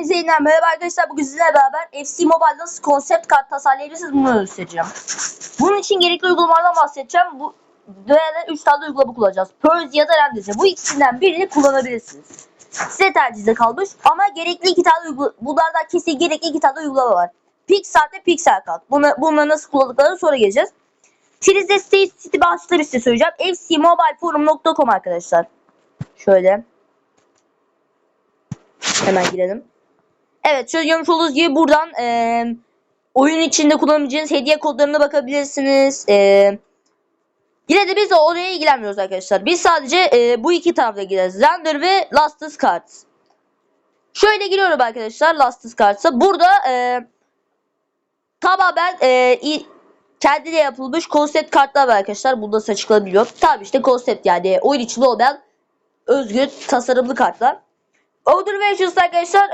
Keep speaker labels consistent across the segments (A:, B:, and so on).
A: Hepinize yeniden merhaba arkadaşlar. Bugün sizlerle beraber FC Mobile nasıl konsept kart tasarlayabilirsiniz bunu göstereceğim. Bunun için gerekli uygulamalardan bahsedeceğim. Bu böyle 3 tane uygulama kullanacağız. Purge ya da Rendize. Bu ikisinden birini kullanabilirsiniz. Size tercihte kalmış ama gerekli iki tane uygulama, bunlardan kesin gerekli iki tane uygulama var. Pixel ve Pixel kart. Bunu, bunları nasıl kullandıklarını sonra geleceğiz. Prizde site, site başlıkları size söyleyeceğim. fcmobileforum.com arkadaşlar. Şöyle. Hemen girelim. Evet şöyle görmüş olduğunuz gibi buradan e, oyun içinde kullanabileceğiniz hediye kodlarına bakabilirsiniz. E, yine de biz oraya ilgilenmiyoruz arkadaşlar. Biz sadece e, bu iki tarafta gireriz. Render ve Lastus Cards. Şöyle giriyorum arkadaşlar Lastus Cards'a. Burada e, tamamen e, kendiyle yapılmış konsept kartlar var arkadaşlar. Burada açıklanabiliyor. Tabii işte konsept yani oyun içinde olmayan özgün tasarımlı kartlar. Outer Versions arkadaşlar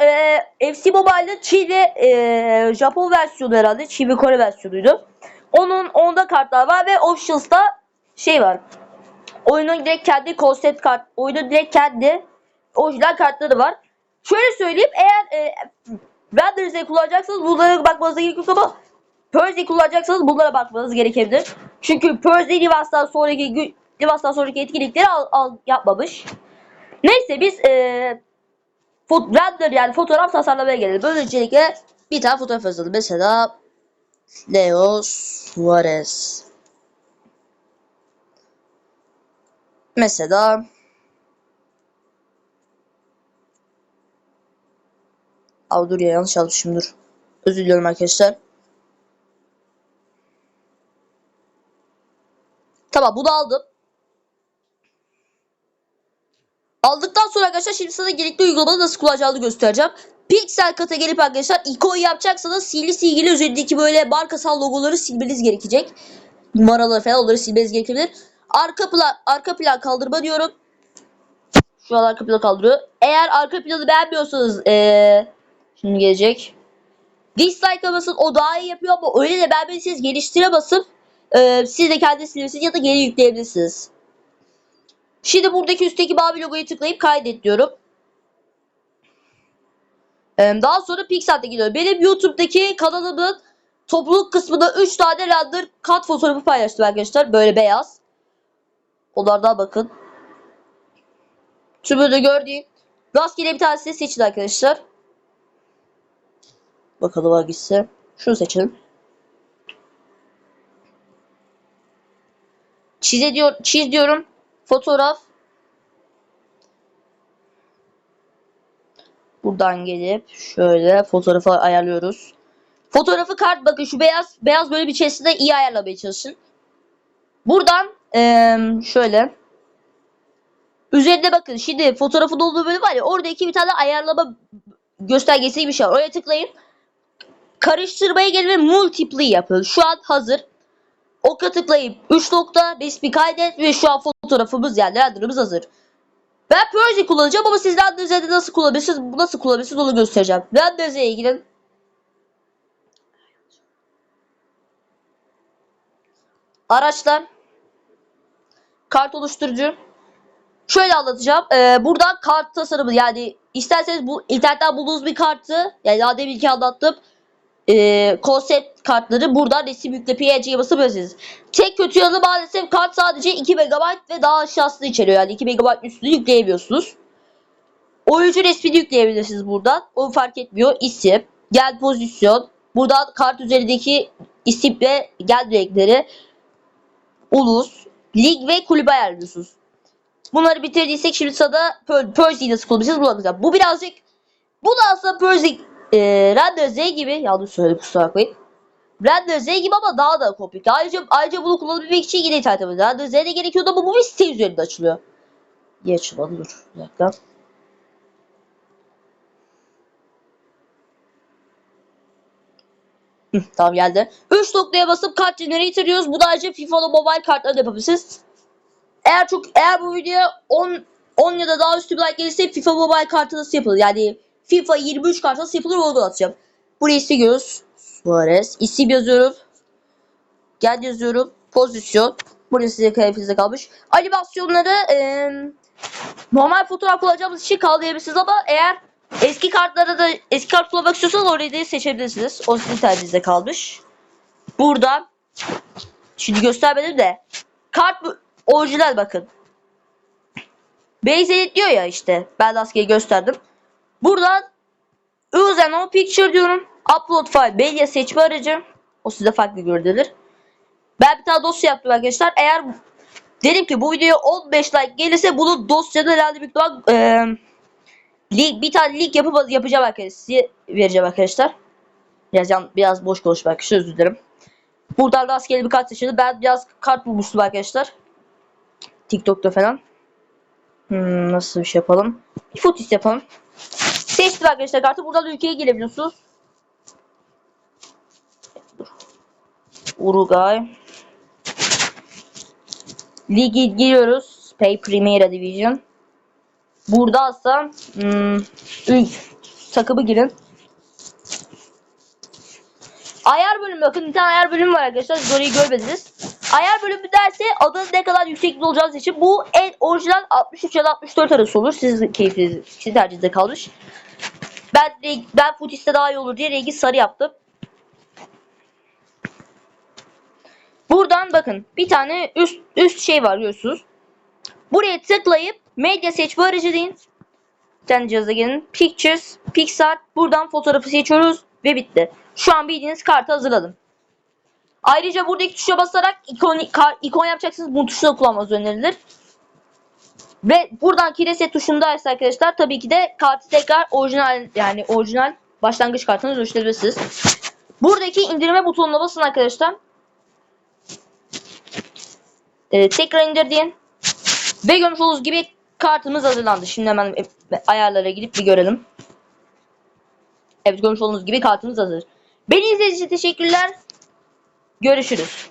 A: e, FC Mobile'ın Çin ve e, Japon versiyonu herhalde. Çin Kore versiyonuydu. Onun onda kartlar var ve Officials'ta şey var. Oyunun direkt kendi konsept kart, oyunun direkt kendi orijinal kartları var. Şöyle söyleyeyim eğer e, Renders'e kullanacaksanız bunlara bakmanıza gerek yok ama Perse'yi kullanacaksanız bunlara bakmanız gerekebilir. Çünkü Perse Rivas'tan sonraki Rivas'tan sonraki etkinlikleri al, al yapmamış. Neyse biz e, Fot render yani fotoğraf tasarlamaya gelelim. Böylelikle bir tane fotoğraf yazalım. Mesela Leo Suarez. Mesela Abi dur ya yanlış yazmışım dur. Özür diliyorum arkadaşlar. Tamam bunu aldım. Aldıktan sonra arkadaşlar şimdi sana gerekli uygulamayı nasıl kullanacağını göstereceğim. Pixel kata gelip arkadaşlar ikoyu yapacaksanız sihirli silgili üzerindeki böyle markasal logoları silmeniz gerekecek. Numaraları falan onları silmeniz gerekebilir. Arka plan, arka plan kaldırma diyorum. Şu an arka planı kaldırıyor. Eğer arka planı beğenmiyorsanız ee, şimdi gelecek. Dislike basın o daha iyi yapıyor ama öyle de beğenmediyseniz geliştire basıp ee, siz de kendi silmişsiniz ya da geri yükleyebilirsiniz. Şimdi buradaki üstteki mavi logoyu tıklayıp kaydet diyorum. Daha sonra Pixar'da gidiyorum. Benim YouTube'daki kanalımın topluluk kısmında 3 tane render kat fotoğrafı paylaştım arkadaşlar. Böyle beyaz. Onlardan bakın. Tümünü de gördüğüm. Rastgele bir tanesini seçin arkadaşlar. Bakalım hangisi. Şunu seçelim. Çize diyor, çiz diyorum. Fotoğraf. Buradan gelip şöyle fotoğrafı ayarlıyoruz. Fotoğrafı kart bakın şu beyaz beyaz böyle bir içerisinde iyi ayarlamaya çalışın. Buradan eee, şöyle üzerinde bakın şimdi fotoğrafın olduğu bölüm var ya orada iki bir tane ayarlama göstergesi bir şey var. Oraya tıklayın. Karıştırmaya gelin ve multiply yapın. Şu an hazır. Oka tıklayıp 3 nokta resmi kaydet ve şu an fotoğrafımız yani renderımız hazır. Ben Percy kullanacağım ama siz Render'de nasıl kullanabilirsiniz, nasıl kullanabilirsiniz onu göstereceğim. Render'e ilgili araçlar, kart oluşturucu. Şöyle anlatacağım. Ee, buradan kart tasarımı yani isterseniz bu internetten bulduğunuz bir kartı yani daha demin ki anlattım. Ee, konsept kartları buradan resim yükle PNG'ye basabilirsiniz. Tek kötü yanı maalesef kart sadece 2 MB ve daha aşağısını içeriyor. Yani 2 MB üstünü yükleyemiyorsunuz. Oyuncu resmini yükleyebilirsiniz buradan. O fark etmiyor. İsim, gel pozisyon. Buradan kart üzerindeki isim ve gel renkleri, ulus, lig ve kulübe ayarlıyorsunuz. Bunları bitirdiysek şimdi Per- Percy'yi nasıl kullanacağız. Bu birazcık bu da aslında Percy e, Render Z gibi yanlış söyledim kusura bakmayın. Render Z gibi ama daha da komplike. Ayrıca, ayrıca bunu kullanabilmek için yine internet yapıyoruz. Render Z de gerekiyordu ama bu bir site üzerinde açılıyor. Niye açılmadı? Dur bir dakika. Tamam geldi. 3 noktaya basıp kart generator diyoruz. Bu da ayrıca FIFA'da mobile kartları da yapabilirsiniz. Eğer çok eğer bu videoya 10 10 ya da daha üstü bir like gelirse FIFA mobile kartı nasıl yapılır? Yani FIFA 23 kartı nasıl yapılır onu da atacağım. Buraya istiyoruz. Suarez. İsim yazıyorum. Gel yazıyorum. Pozisyon. Burası size keyfinizde kalmış. Animasyonları eee normal fotoğraf kullanacağımız için kaldırabilirsiniz ama eğer Eski kartlara da eski kart kullanmak istiyorsanız orayı da seçebilirsiniz. O sizin tercihinize kalmış. Burada şimdi göstermedim de kart orijinal bakın. Edit diyor ya işte. Ben rastgele gösterdim. Buradan Use no picture diyorum. Upload file medya seçme aracı. O size farklı görünür. Ben bir tane dosya yaptım arkadaşlar. Eğer dedim ki bu videoya 15 like gelirse bunu dosyada herhalde bir ihtimal eee link, bir tane link yapıp yapacağım arkadaşlar. Size vereceğim arkadaşlar. Biraz, biraz boş konuşmak arkadaşlar özür dilerim. Buradan rastgele bir kart seçildi. Ben biraz kart bulmuştum arkadaşlar. TikTok'ta falan. Hmm, nasıl bir şey yapalım? Bir footis yapalım. Seçtim arkadaşlar kartı. Buradan ülkeye girebiliyorsunuz. Dur. Uruguay. Ligi giriyoruz. Pay Primera Division. Burada aslında hmm, ülk takımı girin. Ayar bölümü bakın bir tane ayar bölümü var arkadaşlar. Orayı görmediniz. Ayar bölümü derse adının ne kadar yüksek olacağınız için bu en orijinal 63 ya da 64 arası olur. Sizin keyfiniz, sizin tercihinize kalmış. Ben ben futiste daha iyi olur diye rengi sarı yaptım. Buradan bakın bir tane üst üst şey var görüyorsunuz. Buraya tıklayıp medya seçme aracı deyin. Tane cihaza gelin. Pictures, Pixar. Buradan fotoğrafı seçiyoruz ve bitti. Şu an bildiğiniz kartı hazırladım. Ayrıca buradaki tuşa basarak ikon, ikon yapacaksınız. Bu tuşu da kullanmanız önerilir. Ve buradan reset tuşundaysa arkadaşlar tabii ki de kartı tekrar orijinal yani orijinal başlangıç kartına dönüştürebilirsiniz. Buradaki indirme butonuna basın arkadaşlar. Ee, tekrar indir deyin. Ve görmüş olduğunuz gibi kartımız hazırlandı. Şimdi hemen e, ayarlara gidip bir görelim. Evet görmüş olduğunuz gibi kartımız hazır. Beni izlediğiniz için teşekkürler. Görüşürüz.